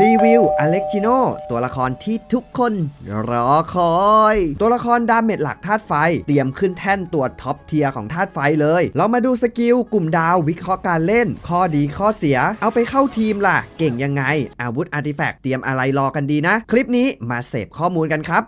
พรีวิวอเล็กจิโนตัวละครที่ทุกคนรอคอย ตัวละครดาเมจหลักธาตุไฟ เตรียมขึ้นแท่นตัวท็อปเทียร์ของธาตุไฟเลย เรามาดูสกิลกลุ่มดาววิเคราะห์การเล่น ข้อดีข้อเสีย เอาไปเข้าทีมล่ะ เก่งยังไง อาวุธอาร์ติแฟกต์เตรียมอะไรรอกันดีนะ คลิปนี้มาเสพข้อมูลกันครับ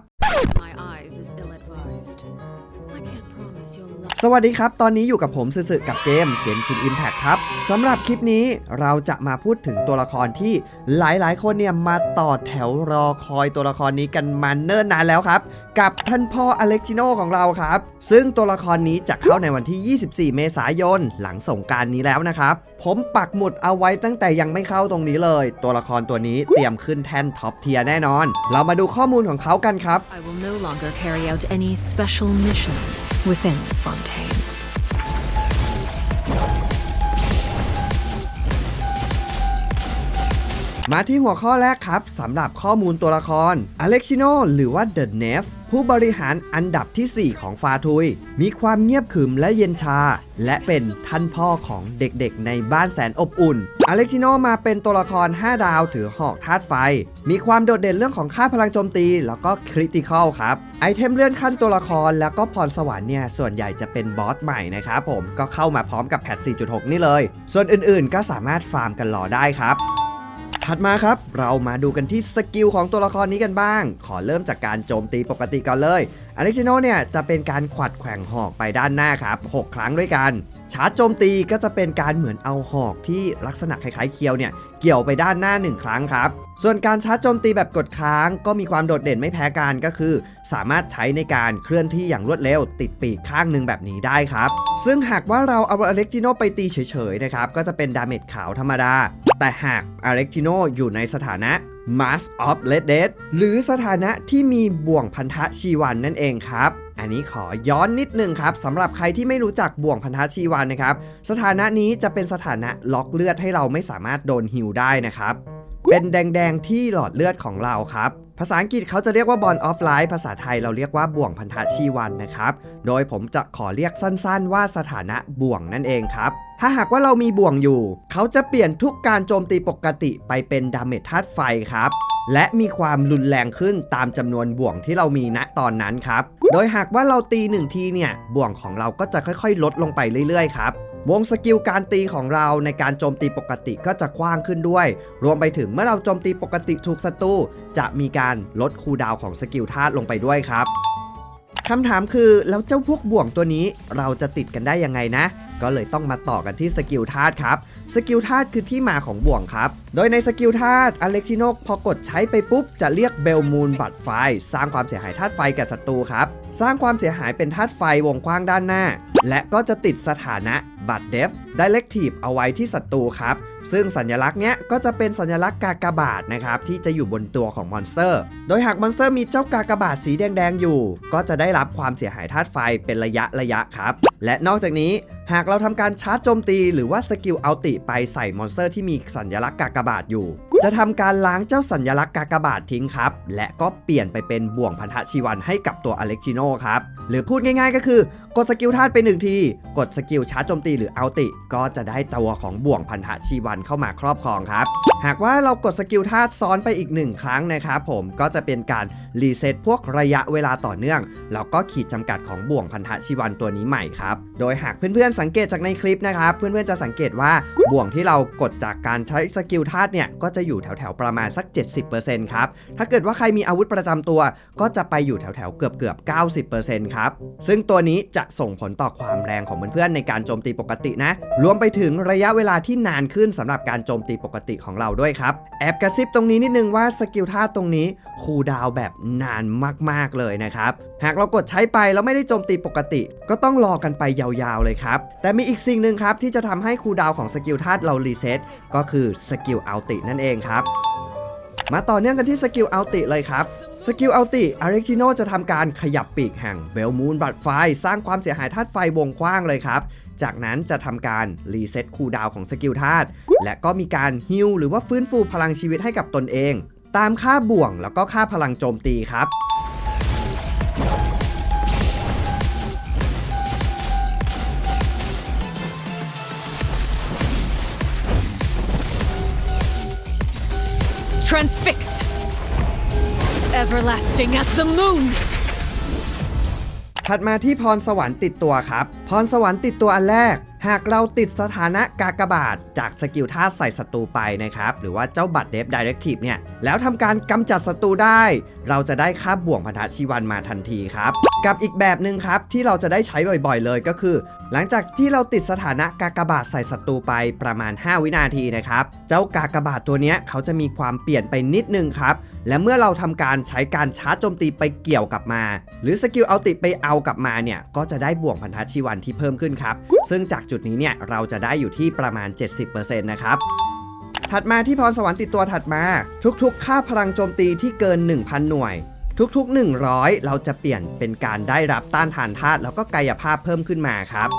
สวัสดีครับ ตอนนี้อยู่กับผมสื่อกับเกมเกมชินอิมแพคครับสำหรับคลิปนี้เราจะมาพูดถึงตัวละครที่หลายๆ คนเนี่ยมาต่อแถวรอคอยตัวละครนี้กันมาเนิ่นนานแล้วครับ กับท่านพ่ออเล็กจิโนของเราครับ ซึ่งตัวละครนี้จะเข้าในวันที่ 24 เมษายน หลังสงกรารนี้แล้วนะครับ ผมปักหมุดเอาไว้ตั้งแต่ยังไม่เข้าตรงนี้เลย ตัวละครตัวนี้เตรียมขึ้นแท่นท็อปเทียร์แน่นอน เรามาดูข้อมูลของเขากันครับ I will no longer carry out any special missions within Fontaine. มาที่หัวข้อแรกครับสำหรับข้อมูลตัวละครอเล็กซิโนหรือว่าเดอะเนฟ ผู้บริหารอันดับทีสี่ 4 ของฟาทุย มีความเงียบขรึมและเย็นชา และเป็นท่านพ่อของเด็กๆ ในบ้านแสนอบอุ่น อเล็กซิโนมาเป็นตัวละคร 5 ดาวถือหอกธาตุไฟ มีความโดดเด่นเรื่องของค่าพลังโจมตี แล้วก็คริติคอลครับ ไอเทมเลื่อนขั้นตัวละครแล้วก็พรสวรรค์เนี่ย ส่วนใหญ่จะเป็นบอสใหม่นะครับผมก็เข้ามาพร้อมกับแพท4.6 นี่เลย ส่วนอื่นๆ ก็สามารถฟาร์มกันรอได้ครับ ถัดมาครับ เรามาดูกันที่สกิลของตัวละครนี้กันบ้าง ขอเริ่มจากการโจมตีปกติก่อนเลยอเล็กซิโนเนี่ยจะเป็นการขวัดแขว่งหอกไปด้านหน้าครับ 6 ครั้งด้วยกันชาร์จโจมตีก็จะเป็นการเหมือนเอาหอกที่ลักษณะคล้ายๆเคียวเนี่ย เกี่ยวไปด้านหน้า 1 ครั้งครับ ส่วนการชาร์จโจมตีแบบกดค้างก็มีความโดดเด่นไม่แพ้กันก็คือ สามารถใช้ในการเคลื่อนที่อย่างรวดเร็ว ติดปีกข้างหนึ่งแบบนี้ได้ครับ ซึ่งหากว่าเราเอาอเล็กจิโนไปตีเฉยๆนะครับก็จะเป็นดาเมจขาวธรรมดา แต่หากอเล็กจิโนอยู่ในสถานะ Mask of Red Dead หรือสถานะที่มีบ่วงพันธะชีวันนั่นเองครับอันนี้ขอย้อนนิดนึงครับสำหรับใครที่ไม่รู้จักบ่วงพันธะชีวันนะครับ สถานะนี้จะเป็นสถานะล็อกเลือดให้เราไม่สามารถโดนฮิวได้นะครับ เป็นแดงๆที่หลอดเลือดของเราครับ ภาษาอังกฤษเขาจะเรียกว่า Bond of Life ภาษาไทยเราเรียกว่าบ่วงพันธะชีวันนะครับ โดยผมจะขอเรียกสั้นๆ ว่าสถานะบ่วงนั่นเองครับ ถ้าหากว่าเรามีบ่วงอยู่ เขาจะเปลี่ยนทุกการโจมตีปกติไปเป็นดาเมจธาตุไฟครับและมีความรุนแรงขึ้นตามจำนวนบ่วงที่เรามีณตอนนั้นครับ โดยหากว่าเราตีหนึ่งทีเนี่ย บ่วงของเราก็จะค่อยๆ ลดลงไปเรื่อยๆ ครับ วงสกิลการตีของเราในการโจมตีปกติก็จะกว้างขึ้นด้วย รวมไปถึงเมื่อเราโจมตีปกติถูกศัตรูจะมีการลดคูลดาวของสกิลธาตุลงไปด้วยครับคำถามคือแล้วเจ้าพวกบ่วงตัวนี้เราจะติดกันได้ยังไงนะ ก็เลยต้องมาต่อกันที่สกิลธาตุครับ สกิลธาตุคือที่มาของบ่วงครับ โดยในสกิลธาตุอเล็กซิโนพอกดใช้ไปปุ๊บ จะเรียกเบลมูนบัตไฟ สร้างความเสียหายธาตุไฟแก่ศัตรูครับ สร้างความเสียหายเป็นธาตุไฟวงกว้างด้านหน้า และก็จะติดสถานะบัตเดฟไดเ e กทีฟเอาไว้ที่ศัตรูครับ ซึ่งสัญลักษณ์เนี้ยก็จะเป็นสัญลักษณ์กากบาทนะครับที่จะอยู่บนตัวของมอนสเตอร์ โดยหากมอนสเตอร์มีเจ้ากากบาทสีแดงๆอยู่ ก็จะได้รับความเสียหายธาตุไฟเป็นระยะระยะครับ และนอกจากนี้หากเราทำการชาร์จโจมตีหรือว่าสกิลเอัลติไปใส่มอนสเตอร์ที่มีสัญลักษณ์กากบาทอยู่ จะทำการล้างเจ้าสัญลักษณ์กากบาททิ้งครับ และก็เปลี่ยนไปเป็นบ่วงพันธะชีวันให้กับตัวอเล็กจิโนครับ หรือพูดง่ายๆก็คือ กดสกิลธาตุไปหนึ่งที กดสกิลชาร์จโจมตีหรือเอัลติ ก็จะได้ตัวของบ่วงพันธะชีวันเข้ามาครอบครองครับ หากว่าเรากดสกิลธาตุซ้อนไปอีกหนึ่งครั้งนะครับผมก็จะเป็นการรีเซ็ตพวกระยะเวลาต่อเนื่องแล้วก็ขีดจำกัดของบ่วงพันธะชีวันตัวนี้ใหม่ครับ โดยหากเพื่อนๆสังเกตจากในคลิปนะครับ เพื่อนๆจะสังเกตว่าบ่วงที่เรากดจากการใช้สกิลธาตุเนี่ยก็จะอยู่แถวๆประมาณสัก 70%ครับ ถ้าเกิดว่าใครมีอาวุธประจำตัว ก็จะไปอยู่แถวๆเกือบๆ90%ครับ ซึ่งตัวนี้จะส่งผลต่อความแรงของเพื่อนๆในการโจมตีปกตินะ รวมไปถึงระยะเวลาที่นานขึ้นสำหรับการโจมตีปกติของเราด้วยครับ แอบกระซิบตรงนี้นิดนึงว่าสกิลท่าตรงนี้คูดาวแบบนานมากๆเลยนะครับ หากเรากดใช้ไปแล้วไม่ได้โจมตีปกติ ก็ต้องรอกันไปยาวๆเลยครับ แต่มีอีกสิ่งหนึ่งครับที่จะทำให้คูดาวของสกิลธาเรารีเซ็ตก็คือสกิลอัลตินั่นเองครับ มาต่อเนื่องกันที่สกิลอัลติเลยครับสกิลอัลติอาริจิโนจะทำการขยับปีกแห่งเบลมูนบัตไฟ สร้างความเสียหายธาตุไฟวงกว้างเลยครับ จากนั้นจะทำการรีเซ็ตคูดาวของสกิลธาตุและก็มีการฮิลหรือว่าฟื้นฟูพลังชีวิตให้กับตนเอง ตามค่าบ่วงแล้วก็ค่าพลังโจมตีครับ transfixed. Everlasting as the moon. ถัดมาที่พรสวรรค์ติดตัวครับ พรสวรรค์ติดตัวอันแรก หากเราติดสถานะกากบาทจากสกิลท่าใส่ศัตรูไปนะครับ หรือว่าเจ้าบัตรเดฟดิเรกทีฟเนี่ย แล้วทำการกำจัดศัตรูได้ เราจะได้ค่าบ่วงพันธชีวันมาทันทีครับ กับอีกแบบหนึ่งครับ ที่เราจะได้ใช้บ่อยๆเลยก็คือ หลังจากที่เราติดสถานะกากบาทใส่ศัตรูไปประมาณ 5 วินาทีนะครับ เจ้ากากบาทตัวเนี้ยเขาจะมีความเปลี่ยนไปนิดนึงครับและเมื่อเราทำการใช้การชาร์จโจมตีไปเกี่ยวกลับมา หรือสกิลเอาติไปเอากลับมาเนี่ยก็จะได้บ่วงพันธะชีวันที่เพิ่มขึ้นครับ ซึ่งจากจุดนี้เนี่ยเราจะได้อยู่ที่ประมาณ 70%นะครับถัดมาที่พรสวรรค์ติดตัวถัดมา ทุกๆ ค่าพลังโจมตีที่เกิน 1,000 หน่วย ทุกๆ 100 เราจะเปลี่ยนเป็นการได้รับต้านทานธาตุแล้วก็กายภาพเพิ่มขึ้นมาครับ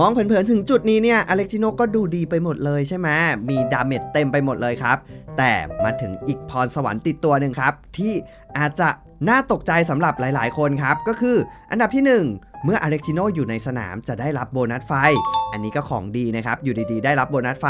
มองเผินๆ ถึงจุดนี้เนี่ย อเล็กซิโนก็ดูดีไปหมดเลยใช่ไหม มีดาเมจเต็มไปหมดเลยครับ แต่มาถึงอีกพรสวรรค์ติดตัวหนึ่งครับ ที่อาจจะน่าตกใจสำหรับหลาย ๆ คนครับ ก็คืออันดับที่ 1เมื่ออเล็กซิโนอยู่ในสนามจะได้รับโบนัสไฟ อันนี้ก็ของดีนะครับ อยู่ดีๆ ได้รับโบนัสไฟ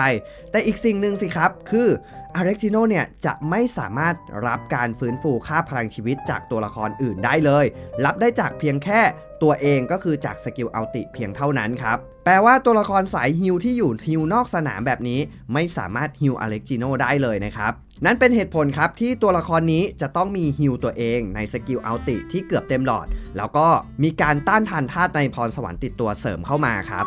แต่อีกสิ่งหนึ่งสิครับ คืออเล็กซิโนเนี่ยจะไม่สามารถรับการฟื้นฟูค่าพลังชีวิตจากตัวละครอื่นได้เลย รับได้จากเพียงแค่ ตัวเองก็คือจากสกิลเอาติเพียงเท่านั้นครับ แปลว่าตัวละครสายฮิลที่อยู่ฮิลนอกสนามแบบนี้ไม่สามารถฮิลอเล็กจิโนได้เลยนะครับนั่นเป็นเหตุผลครับที่ตัวละครนี้จะต้องมีฮิลตัวเองในสกิลเอาติที่เกือบเต็มหลอด แล้วก็มีการต้านทานธาตุในพรสวรรค์ติดตัวเสริมเข้ามาครับ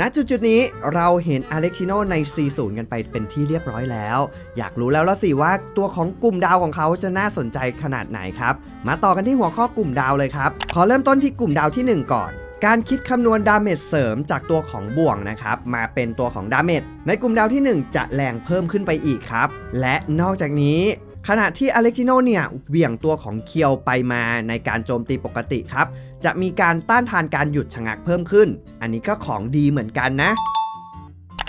ณจุดจุดนี้เราเห็นอเล็กชิโนใน C0 กันไปเป็นที่เรียบร้อยแล้ว อยากรู้แล้วละสิว่าตัวของกลุ่มดาวของเขาจะน่าสนใจขนาดไหนครับ มาต่อกันที่หัวข้อกลุ่มดาวเลยครับ ขอเริ่มต้นที่กลุ่มดาวที่ 1 ก่อนการคิดคำนวณดาเมจเสริมจากตัวของบ่วงนะครับ มาเป็นตัวของดาเมจในกลุ่มดาวที่ 1 จะแรงเพิ่มขึ้นไปอีกครับ และนอกจากนี้ ขณะที่อเล็กซิโนเนี่ยเหวี่ยงตัวของเคียวไปมาในการโจมตีปกติครับ จะมีการต้านทานการหยุดชะงักเพิ่มขึ้น อันนี้ก็ของดีเหมือนกันนะ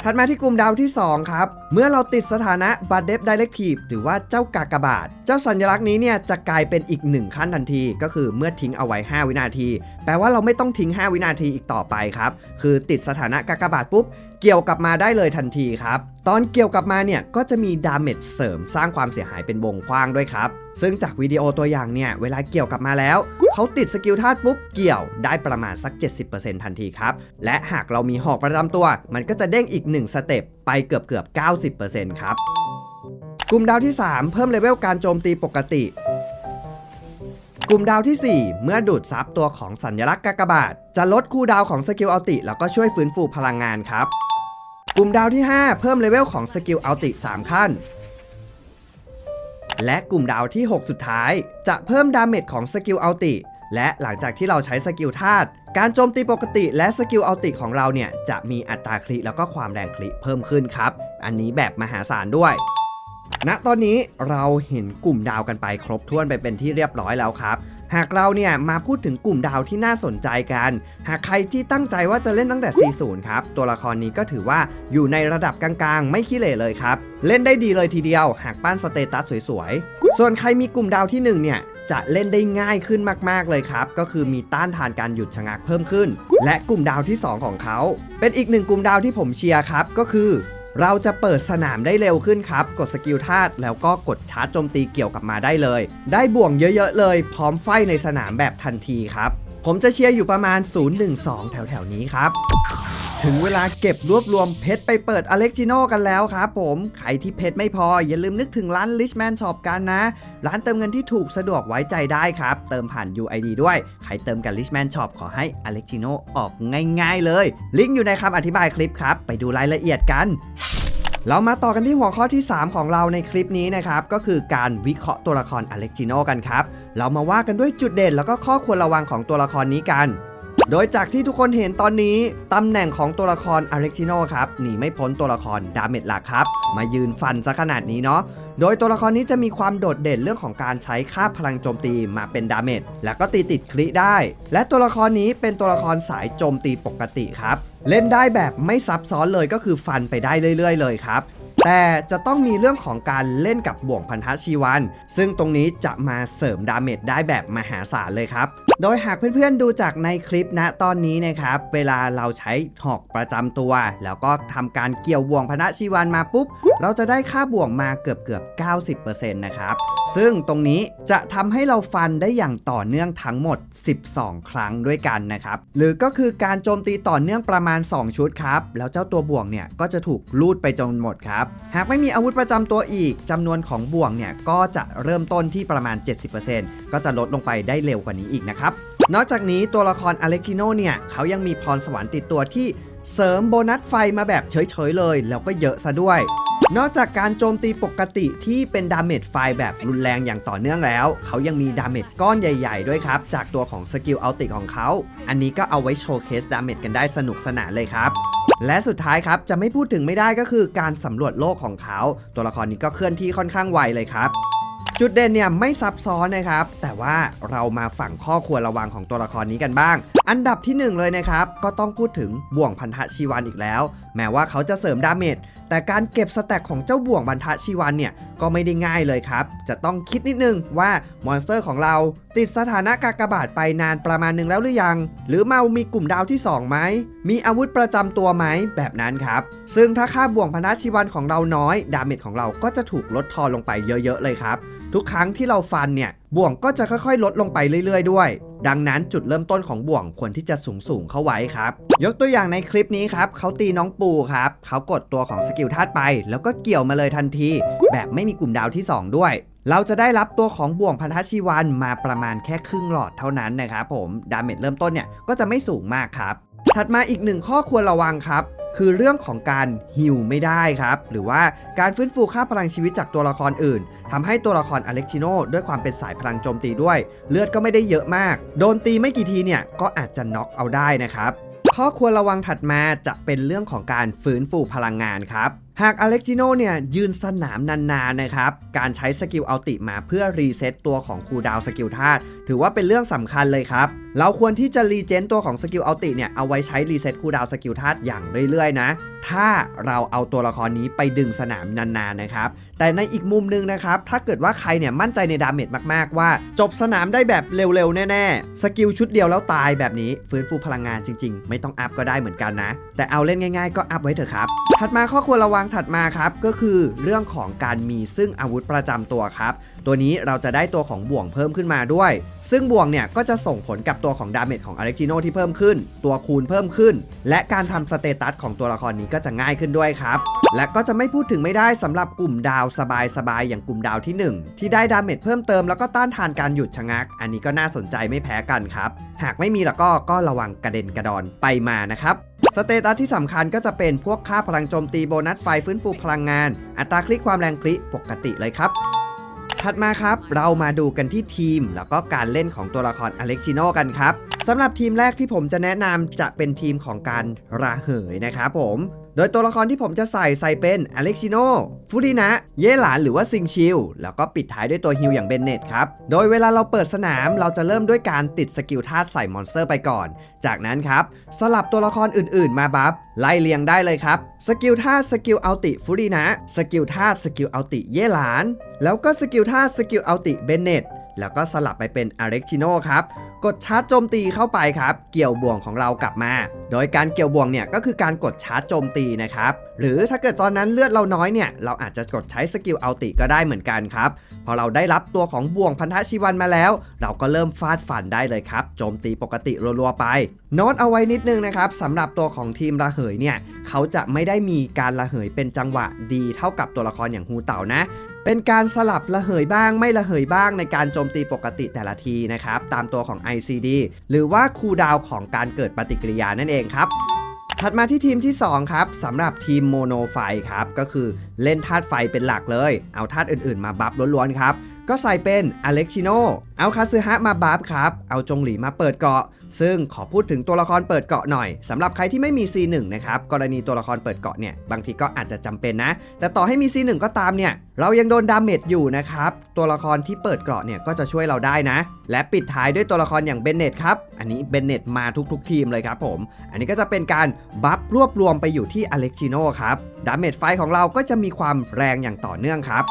ถัดมาที่กลุ่มดาวที่ 2 ครับ เมื่อเราติดสถานะบัตเดฟดิเรกทีฟหรือว่าเจ้ากากบาท เจ้าสัญลักษณ์นี้เนี่ยจะกลายเป็นอีกหนึ่งขั้นทันที ก็คือเมื่อทิ้งเอาไว้ 5 วินาที แปลว่าเราไม่ต้องทิ้ง 5 วินาทีอีกต่อไปครับ คือติดสถานะกากบาทปุ๊บ เกี่ยวกลับมาได้เลยทันทีครับ ตอนเกี่ยวกลับมาเนี่ยก็จะมีดาเมจเสริมสร้างความเสียหายเป็นวงกว้างด้วยครับ ซึ่งจากวิดีโอตัวอย่างเนี่ยเวลาเกี่ยวกลับมาแล้ว เขาติดสกิลธาตุปุ๊บเกี่ยวได้ประมาณสัก 70%ทันทีครับ และหากเรามีหอกประจำตัว มันก็จะเด้งอีก 1 สเต็ปไปเกือบเกือบ90%ครับกลุ่มดาวที่ 3 เพิ่มเลเวลการโจมตีปกติกลุ่มดาวที่ 4 เมื่อดูดซับตัวของสัญลักษณ์กากบาท จะลดคูดาวของสกิลอัลติ แล้วก็ช่วยฟื้นฟูพลังงานครับ กลุ่มดาวที่ 5 เพิ่มเลเวลของสกิลอัลติ 3 ขั้น และกลุ่มดาวที่ 6 สุดท้าย จะเพิ่มดาเมจของสกิลอัลติ และหลังจากที่เราใช้สกิลธาตุการโจมตีปกติและสกิลอัลติของเราเนี่ย จะมีอัตราคลิแล้วก็ความแรงคลิเพิ่มขึ้นครับ อันนี้แบบมหาศาลด้วยณตอนนี้เราเห็นกลุ่มดาวกันไปครบถ้วนไปเป็นที่เรียบร้อยแล้วครับ หากเราเนี่ยมาพูดถึงกลุ่มดาวที่น่าสนใจกัน หากใครที่ตั้งใจว่าจะเล่นตั้งแต่ 40 ครับ ตัวละครนี้ก็ถือว่าอยู่ในระดับกลางๆ ไม่ขี้เหร่เลยครับ เล่นได้ดีเลยทีเดียว หากปั้นสเตตัสสวยๆ ส่วนใครมีกลุ่มดาวที่ 1 เนี่ยจะเล่นได้ง่ายขึ้นมาก ๆ เลยครับ ก็คือมีต้านทานการหยุดชะงักเพิ่มขึ้น และกลุ่มดาวที่ 2 ของเขา เป็นอีกหนึ่งกลุ่มดาวที่ผมเชียร์ครับ ก็คือ เราจะเปิดสนามได้เร็วขึ้นครับ กดสกิลธาตุแล้วก็กดชาร์จโจมตีเกี่ยวกับมาได้เลย ได้บ่วงเยอะๆเลย พร้อมไฟในสนามแบบทันทีครับ ผมจะเชียร์อยู่ประมาณ 012 แถวๆนี้ครับ ถึงเวลาเก็บรวบรวมเพชรไปเปิดอเล็กจิโนกันแล้วครับผม ใครที่เพชรไม่พออย่าลืมนึกถึงร้าน Richman Shop กันนะ ร้านเติมเงินที่ถูกสะดวกไว้ใจได้ครับ เติมผ่าน UID ด้วย ใครเติมกับ Richman Shop ขอให้อเล็กจิโนออกง่าย ๆ เลย ลิงก์อยู่ในคำอธิบายคลิปครับ ไปดูรายละเอียดกัน เรามาต่อกันที่หัวข้อที่ 3 ของเราในคลิปนี้นะครับ ก็คือการวิเคราะห์ตัวละครอเล็กจิโนกันครับ เรามาว่ากันด้วยจุดเด่นแล้วก็ข้อควรระวังของตัวละครนี้กัน โดยจากที่ทุกคนเห็นตอนนี้ ตำแหน่งของตัวละครอเล็กจิโนครับหนีไม่พ้นตัวละครดาเมจหลักครับ มายืนฟันซะขนาดนี้เนาะ โดยตัวละครนี้จะมีความโดดเด่นเรื่องของการใช้ค่าพลังโจมตีมาเป็นดาเมจแล้วก็ตีติดคลิได้ และตัวละครนี้เป็นตัวละครสายโจมตีปกติครับ เล่นได้แบบไม่ซับซ้อนเลยก็คือฟันไปได้เรื่อย ๆ เลยครับ แต่จะต้องมีเรื่องของการเล่นกับบ่วงพันธะชีวัน ซึ่งตรงนี้จะมาเสริมดาเมจได้แบบมหาศาลเลยครับ โดยหากเพื่อนๆดูจากในคลิปนะตอนนี้นะครับ เวลาเราใช้หอกประจำตัว แล้วก็ทำการเกี่ยวบ่วงพันธะชีวันมาปุ๊บ เราจะได้ค่าบ่วงมาเกือบเกือบ 90%นะครับซึ่งตรงนี้จะทำให้เราฟันได้อย่างต่อเนื่องทั้งหมด 12 ครั้งด้วยกันนะครับ หรือก็คือการโจมตีต่อเนื่องประมาณ 2 ชุดครับ แล้วเจ้าตัวบ่วงเนี่ยก็จะถูกลูดไปจนหมดครับหากไม่มีอาวุธประจำตัวอีกจำนวนของบ่วงเนี่ยก็จะเริ่มต้นที่ประมาณ 70%ก็จะลดลงไปได้เร็วกว่านี้อีกนะครับ นอกจากนี้ตัวละครอเล็กซิโนเนี่ยเขายังมีพรสวรรค์ติดตัวที่เสริมโบนัสไฟมาแบบเฉยๆเลย แล้วก็เยอะซะด้วย นอกจากการโจมตีปกติที่เป็นดาเมจไฟแบบรุนแรงอย่างต่อเนื่องแล้ว เขายังมีดาเมจก้อนใหญ่ ๆ ด้วยครับ จากตัวของสกิลอัลติของเขา อันนี้ก็เอาไว้โชว์เคสดาเมจกันได้สนุกสนานเลยครับ และสุดท้ายครับ จะไม่พูดถึงไม่ได้ก็คือการสำรวจโลกของเขา ตัวละครนี้ก็เคลื่อนที่ค่อนข้างไวเลยครับจุดเด่นเนี่ยไม่ซับซ้อนนะครับ แต่ว่าเรามาฝั่งข้อควรระวังของตัวละครนี้กันบ้างอันดับที่หนึ่งเลยนะครับ ก็ต้องพูดถึงบ่วงพันธะชีวันอีกแล้ว แม้ว่าเขาจะเสริมดาเมจแต่การเก็บสแต็กของเจ้าบ่วงบรรทชีวันเนี่ยก็ไม่ได้ง่ายเลยครับ จะต้องคิดนิดนึงว่ามอนสเตอร์ของเราติดสถานะกากบาทไปนานประมาณหนึ่งแล้วหรือยัง หรือเมามีกลุ่มดาวที่2ไหมมีอาวุธประจำตัวไหมแบบนั้นครับ ซึ่งถ้าค่าบ่วงพันธะชีวันของเราน้อย ดาเมจของเราก็จะถูกลดทอนลงไปเยอะๆเลยครับ ทุกครั้งที่เราฟันเนี่ยบ่วงก็จะค่อยๆ ลดลงไปเรื่อยๆ ด้วย ดังนั้นจุดเริ่มต้นของบ่วงควรที่จะสูงสูงๆเข้าไว้ครับ ยกตัวอย่างในคลิปนี้ครับเขาตีน้องปูครับเขากดตัวของสกิลธาตุไป แล้วก็เกี่ยวมาเลยทันที แบบไม่มีกลุ่มดาวที่ 2 ด้วยเราจะได้รับตัวของบ่วงพันธชีวันมาประมาณแค่ครึ่งหลอดเท่านั้นนะครับผม ดาเมจเริ่มต้นเนี่ยก็จะไม่สูงมากครับ ถัดมาอีกหนึ่งข้อควรระวังครับ คือเรื่องของการฮิวไม่ได้ครับ หรือว่าการฟื้นฟูค่าพลังชีวิตจากตัวละครอื่นทำให้ตัวละครอเล็กชิโนด้วยความเป็นสายพลังโจมตีด้วย เลือดก็ไม่ได้เยอะมาก โดนตีไม่กี่ทีเนี่ยก็อาจจะน็อกเอาได้นะครับข้อควรระวังถัดมาจะเป็นเรื่องของการฟื้นฟูพลังงานครับ หากอเล็กจิโนเนี่ยยืนสนามนานๆนะครับ การใช้สกิลอัลติมาเพื่อรีเซ็ตตัวของคูดาวสกิลธาตุถือว่าเป็นเรื่องสำคัญเลยครับ เราควรที่จะรีเจนตัวของสกิลอัลติเนี่ยเอาไว้ใช้รีเซ็ตคูดาวสกิลธาตุอย่างเรื่อยๆนะ ถ้าเราเอาตัวละครนี้ไปดึงสนามนานๆนะครับ แต่ในอีกมุมหนึงนะครับ ถ้าเกิดว่าใครเนี่ยมั่นใจในดาเมจมากๆ ว่า จบสนามได้แบบเร็วๆ แน่ๆ สกิลชุดเดียวแล้วตายแบบนี้ ฟื้นฟูพลังงานจริงๆ ไม่ต้องอัพก็ได้เหมือนกันนะ แต่เอาเล่นง่ายๆ ก็อัพไว้เถอะครับ ถัดมาข้อควรระวังถัดมาครับ ก็คือเรื่องของการมีซึ่งอาวุธประจำตัวครับ ตัวนี้เราจะได้ตัวของบ่วงเพิ่มขึ้นมาด้วย ซึ่งบ่วงเนี่ยก็จะส่งผลกับตัวของดาเมจของอเล็กจิโนที่เพิ่มขึ้น ตัวคูณเพิ่มขึ้น และการทำสเตตัสของตัวละครนี้ก็จะง่ายขึ้นด้วยครับ และก็จะไม่พูดถึงไม่ได้สำหรับกลุ่มดาวสบายๆอย่างกลุ่มดาวที่ 1 ที่ได้ดาเมจเพิ่มเติมแล้วก็ต้านทานการหยุดชะงัก อันนี้ก็น่าสนใจไม่แพ้กันครับ หากไม่มีแล้วก็ก็ระวังกระเด็นกระดอนไปมานะครับสเตตัสที่สำคัญก็จะเป็นพวกค่าพลังโจมตีโบนัสไฟฟื้นฟูพลังงาน อัตราคลิกความแรงคลิปกติเลยครับ ถัดมาครับ เรามาดูกันที่ทีม แล้วก็การเล่นของตัวละครอเล็กจิโนกันครับสำหรับทีมแรกที่ผมจะแนะนำจะเป็นทีมของการระเหยนะครับผม โดยตัวละครที่ผมจะใส่ใส่เป็นอเล็กซิโนฟูดินะ เย่หลานหรือว่าซิงชิล แล้วก็ปิดท้ายด้วยตัวฮิลอย่างเบนเนตครับ โดยเวลาเราเปิดสนามเราจะเริ่มด้วยการติดสกิลธาตุใส่มอนสเตอร์ไปก่อน จากนั้นครับ สลับตัวละครอื่นๆ มาบัฟไล่เลียงได้เลยครับ สกิลธาตุสกิลเอัลติฟูดินะ สกิลธาตุสกิลเอัลติเย่หลาน แล้วก็สกิลธาตุสกิลเอัลติเบนเนต แล้วก็สลับไปเป็นอเล็กชิโนครับกดชาร์จโจมตีเข้าไปครับ เกี่ยวบ่วงของเรากลับมา โดยการเกี่ยวบ่วงเนี่ยก็คือการกดชาร์จโจมตีนะครับ หรือถ้าเกิดตอนนั้นเลือดเราน้อยเนี่ย เราอาจจะกดใช้สกิลเอัลติก็ได้เหมือนกันครับ พอเราได้รับตัวของบ่วงพันธะชีวันมาแล้ว เราก็เริ่มฟาดฟันได้เลยครับ โจมตีปกติรัวๆไปโน้ตเอาไว้นิดนึงนะครับสำหรับตัวของทีมระเหยเนี่ยเขาจะไม่ได้มีการระเหยเป็นจังหวะดีเท่ากับตัวละครอย่างฮูเต่านะ เป็นการสลับระเหยบ้างไม่ระเหยบ้างในการโจมตีปกติแต่ละทีนะครับ ตามตัวของ ICD หรือว่าคูดาวของการเกิดปฏิกิริยานั่นเองครับถัดมาที่ทีมที่ 2 ครับสำหรับทีมโมโนไฟครับ ก็คือเล่นธาตุไฟเป็นหลักเลย เอาธาตุอื่นๆมาบัฟล้วนๆครับ ก็ใส่เป็นอเล็กชิโนเอาคาซึฮะมาบัฟครับ เอาจงหลีมาเปิดเกาะ ซึ่งขอพูดถึงตัวละครเปิดเกาะหน่อยสำหรับใครที่ไม่มี C1 นะครับ กรณีตัวละครเปิดเกาะเนี่ย บางทีก็อาจจะจำเป็นนะ แต่ต่อให้มี C1 ก็ตามเนี่ย เรายังโดนดาเมจอยู่นะครับ ตัวละครที่เปิดเกาะเนี่ยก็จะช่วยเราได้นะ และปิดท้ายด้วยตัวละครอย่างเบนเนตครับ อันนี้เบนเนตมาทุกๆ ทีมเลยครับผม อันนี้ก็จะเป็นการบัฟรวบรวมไปอยู่ที่อเล็กซิโนครับ ดาเมจไฟของเราก็จะมีความแรงอย่างต่อเนื่องครับ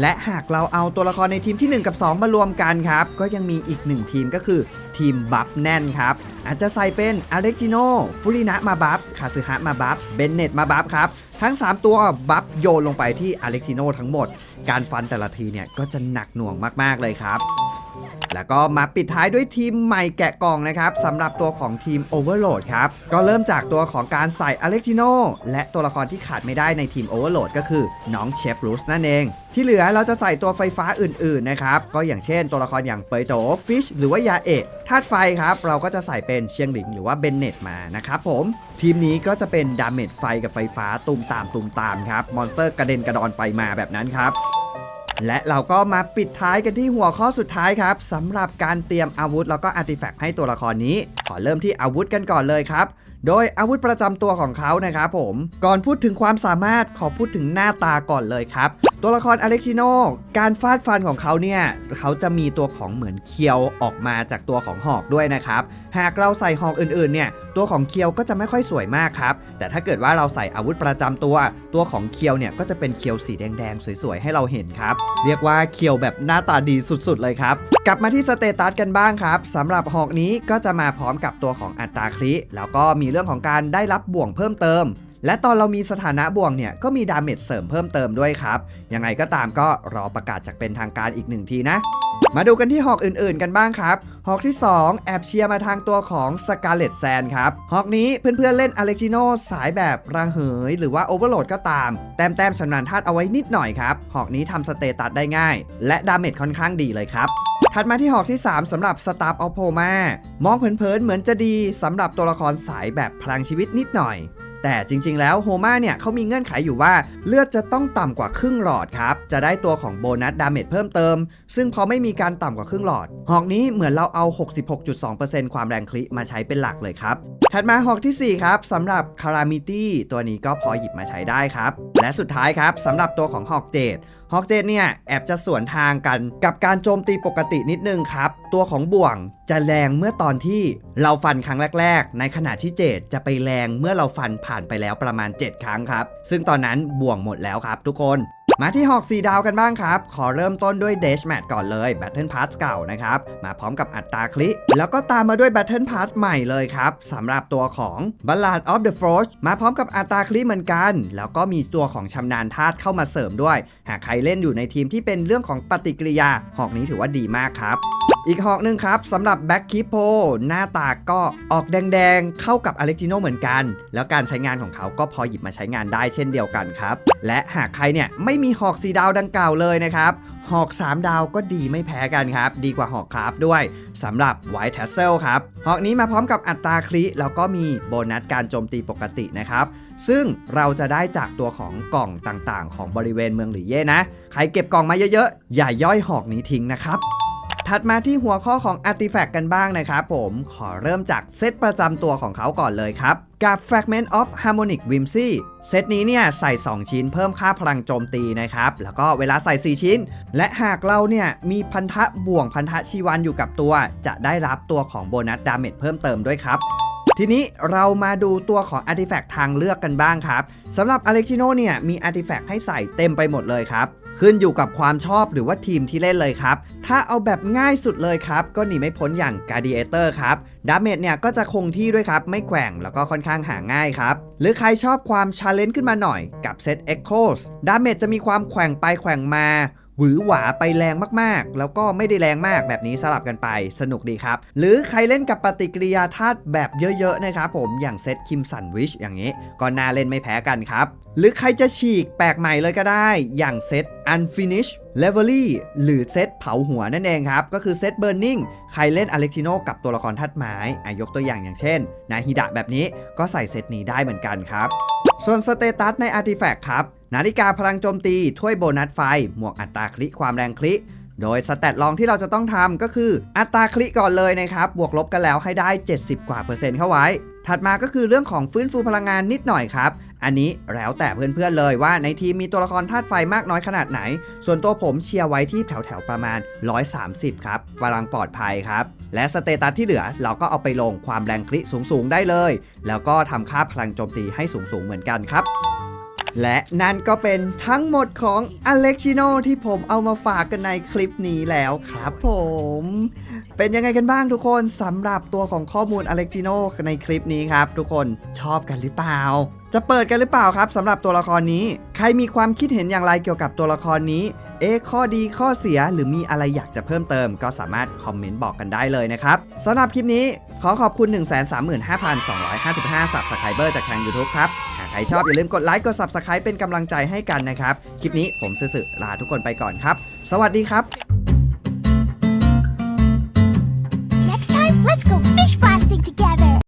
และหากเราเอาตัวละครในทีมที่ 1 กับ 2 มารวมกันครับ ก็ยังมีอีก 1 ทีมก็คือทีมบัฟแน่นครับ อาจจะใส่เป็นอเล็กจิโนฟูรินะมาบัฟคาซึฮะมาบัฟเบนเนตมาบัฟครับ ทั้ง 3 ตัวบัฟโยนลงไปที่อเล็กจิโนทั้งหมด การฟันแต่ละทีเนี่ยก็จะหนักหน่วงมาก ๆ เลยครับ แล้วก็มาปิดท้ายด้วยทีมใหม่แกะกล่องนะครับสำหรับตัวของทีม Overload ครับ ก็เริ่มจากตัวของการใส่อเล็ก i ิโนและตัวละครที่ขาดไม่ได้ในทีม Overload ก็คือน้องเชฟรูสนั่นเอง ที่เหลือเราจะใส่ตัวไฟฟ้าอื่นๆนะครับก็อย่างเช่นตัวละครอย่างเปยโตฟิชหรือว่ายาเอะธาตุไฟครับ เราก็จะใส่เป็นเชียงหลิงหรือว่าเบนเน็ตมานะครับผม ทีมนี้ก็จะเป็นดาเมจไฟกับไฟฟ้าตุมตามตุมตามครับมอนสเตอร์กระเด็นกระดอนไปมาแบบนั้นครับ และเราก็มาปิดท้ายกันที่หัวข้อสุดท้ายครับสำหรับการเตรียมอาวุธแล้วก็อาร์ติแฟกต์ให้ตัวละครนี้ ขอเริ่มที่อาวุธกันก่อนเลยครับโดยอาวุธประจำตัวของเขานะครับผม ก่อนพูดถึงความสามารถขอพูดถึงหน้าตาก่อนเลยครับ ตัวละครอเล็กซิโนการฟาดฟันของเขาเนี่ยเขาจะมีตัวของเหมือนเคียวออกมาจากตัวของหอกด้วยนะครับ หากเราใส่หอกอื่นๆเนี่ยตัวของเคียวก็จะไม่ค่อยสวยมากครับ แต่ถ้าเกิดว่าเราใส่อาวุธประจำตัว ตัวของเคียวเนี่ยก็จะเป็นเคียวสีแดงๆสวยๆให้เราเห็นครับ เรียกว่าเคียวแบบหน้าตาดีสุดๆเลยครับ กลับมาที่สเตตัสกันบ้างครับสำหรับหอกนี้ก็จะมาพร้อมกับตัวของอัตราคลิแล้วก็มีเรื่องของการได้รับบ่วงเพิ่มเติม และตอนเรามีสถานะบ่วงเนี่ยก็มีดาเมจเสริมเพิ่มเติมด้วยครับ ยังไงก็ตามก็รอประกาศจากเป็นทางการอีกหนึ่งทีนะ มาดูกันที่หอกอื่นๆกันบ้างครับ หอกที่ 2 แอบเชียร์มาทางตัวของสกาเลตแซนครับ หอกนี้เพื่อนๆเล่นอเล็กซิโนสายแบบระเหย หรือว่าโอเวอร์โหลดก็ตาม แต้มแต้มชำนาญธาตุเอาไว้นิดหน่อยครับ หอกนี้ทำสเตตัสได้ง่าย และดาเมจค่อนข้างดีเลยครับถัดมาที่หอกที่ 3สำหรับ Star of Poma มองเผินๆเหมือนจะดีสำหรับตัวละครสายแบบพลังชีวิตนิดหน่อย แต่จริงๆแล้วโฮมาเนี่ยเขามีเงื่อนไขอยู่ว่าเลือดจะต้องต่ำกว่าครึ่งหลอดครับ จะได้ตัวของโบนัสดาเมจเพิ่มเติม ซึ่งพอไม่มีการต่ำกว่าครึ่งหลอด หอกนี้เหมือนเราเอา 66.2%ความแรงคลิมาใช้เป็นหลักเลยครับ ถัดมาหอกทีสี่4 ครับสำหรับคารามิตี้ตัวนี้ก็พอหยิบมาใช้ได้ครับ และสุดท้ายครับสำหรับตัวของฮอกเจดฮอกเจดเนี่ยแอบจะสวนทางกันกับการโจมตีปกตินิดนึงครับ ตัวของบ่วงจะแรงเมื่อตอนที่เราฟันครั้งแรก ๆ ในขณะที่เจดจะไปแรงเมื่อเราฟันผ่านไปแล้วประมาณ 7 ครั้งครับ ซึ่งตอนนั้นบ่วงหมดแล้วครับทุกคน มาที่หอก4ดาวกันบ้างครับ ขอเริ่มต้นด้วยเดชแมทก่อนเลย Battle Pass เก่านะครับ มาพร้อมกับอัตราคลิ แล้วก็ตามมาด้วย Battle Pass ใหม่เลยครับสำหรับตัวของ Ballad of the Forge มาพร้อมกับอัตราคลิเหมือนกัน แล้วก็มีตัวของชำนาญธาตุเข้ามาเสริมด้วย หากใครเล่นอยู่ในทีมที่เป็นเรื่องของปฏิกิริยา หอกนี้ถือว่าดีมากครับอีกหอกหนึ่งครับสำหรับแบ็กคิโพหน้าตาก็ออกแดงๆ เข้ากับอเล็กจิโนเหมือนกัน แล้วการใช้งานของเขาก็พอหยิบมาใช้งานได้เช่นเดียวกันครับ และหากใครเนี่ยไม่มีหอก4ดาวดังกล่าวเลยนะครับหอก 3 ดาวก็ดีไม่แพ้กันครับ ดีกว่าหอกคราฟด้วยสำหรับไวท์แทสเซลครับ หอกนี้มาพร้อมกับอัตราคลิแล้วก็มีโบนัสการโจมตีปกตินะครับ ซึ่งเราจะได้จากตัวของกล่องต่างๆ ของบริเวณเมืองหลี่เย่นะ ใครเก็บกล่องมาเยอะๆ อย่าย่อยหอกนี้ทิ้งนะครับ ถัดมาที่หัวข้อของ Artifact กันบ้างนะครับผมขอเริ่มจากเซตประจำตัวของเขาก่อนเลยครับ กับ Fragment of Harmonic Whimsy เซตนี้เนี่ยใส่ 2 ชิ้นเพิ่มค่าพลังโจมตีนะครับ แล้วก็เวลาใส่ 4 ชิ้น และหากเราเนี่ยมีพันธะบ่วงพันธะชีวันอยู่กับตัว จะได้รับตัวของโบนัสดาเมจเพิ่มเติมด้วยครับทีนี้เรามาดูตัวของ Artifact ทางเลือกกันบ้างครับสำหรับ Alexino เนี่ยมี Artifact ให้ใส่เต็มไปหมดเลยครับ ขึ้นอยู่กับความชอบหรือว่าทีมที่เล่นเลยครับ ถ้าเอาแบบง่ายสุดเลยครับ ก็หนีไม่พ้นอย่าง Gladiator ครับ ดาเมจเนี่ยก็จะคงที่ด้วยครับ ไม่แกว่งแล้วก็ค่อนข้างหาง่ายครับ หรือใครชอบความชาเลนจ์ขึ้นมาหน่อยกับเซต Echoes ดาเมจจะมีความแกว่งไปแกว่งมา หวือหวาไปแรงมากๆ แล้วก็ไม่ได้แรงมากแบบนี้สลับกันไปสนุกดีครับ หรือใครเล่นกับปฏิกิริยาธาตุแบบเยอะๆนะครับผมอย่างเซตคิมสันวิชอย่างนี้ ก็น่าเล่นไม่แพ้กันครับ หรือใครจะฉีกแปลกใหม่เลยก็ได้ อย่างเซต Unfinished Levelly หรือเซตเผาหัวนั่นเองครับ ก็คือเซต Burning ใครเล่นอเล็กซิโนกับตัวละครธาตุไม้อายกตัวอย่างอย่างเช่น นาฮิดะแบบนี้ก็ใส่เซตนี้ได้เหมือนกันครับ ส่วนสเตตัสใน Artifact ครับ นาฬิกาพลังโจมตีถ้วยโบนัสไฟ หมวกอัตราคลิความแรงคลิโดยสแตทลองที่เราจะต้องทำก็คืออัตราคลิก่อนเลยนะครับ บวกลบกันแล้วให้ได้ 70 กว่าเปอร์เซ็นต์เข้าไว้ ถัดมาก็คือเรื่องของฟื้นฟูพลังงานนิดหน่อยครับ อันนี้แล้วแต่เพื่อนๆเลยว่าในทีมมีตัวละครธาตุไฟมากน้อยขนาดไหน ส่วนตัวผมเชียร์ไว้ที่แถวๆประมาณ 130 ครับพลังปลอดภัยครับ และสเตตัสที่เหลือเราก็เอาไปลงความแรงคลิสูงๆได้เลย แล้วก็ทำค่าพลังโจมตีให้สูงๆเหมือนกันครับ และนั่นก็เป็นทั้งหมดของ a l e x i n o ที่ผมเอามาฝากกันในคลิปนี้แล้วครับผม เป็นยังไงกันบ้างทุกคนสำหรับตัวของข้อมูล a l e x i n o ในคลิปนี้ครับ ทุกคนชอบกันหรือเปล่า จะเปิดกันหรือเปล่าครับสำหรับตัวละครนี้ ใครมีความคิดเห็นอย่างไรเกี่ยวกับตัวละครนี้เอ๊ข้อดีข้อเสียหรือมีอะไรอยากจะเพิ่มเติม ก็สามารถคอมเมนต์บอกกันได้เลยนะครับสำหรับคลิปนี้ขอขอบคุณ 135,255 Subscriber จากทาง YouTube ครับหาก ใครชอบอย่าลืมกดไลค์กด Subscribe เป็นกำลังใจให้กันนะครับ คลิปนี้ผมสื่อลาทุกคนไปก่อนครับ สวัสดีครับ Next time, let's go fish blasting together.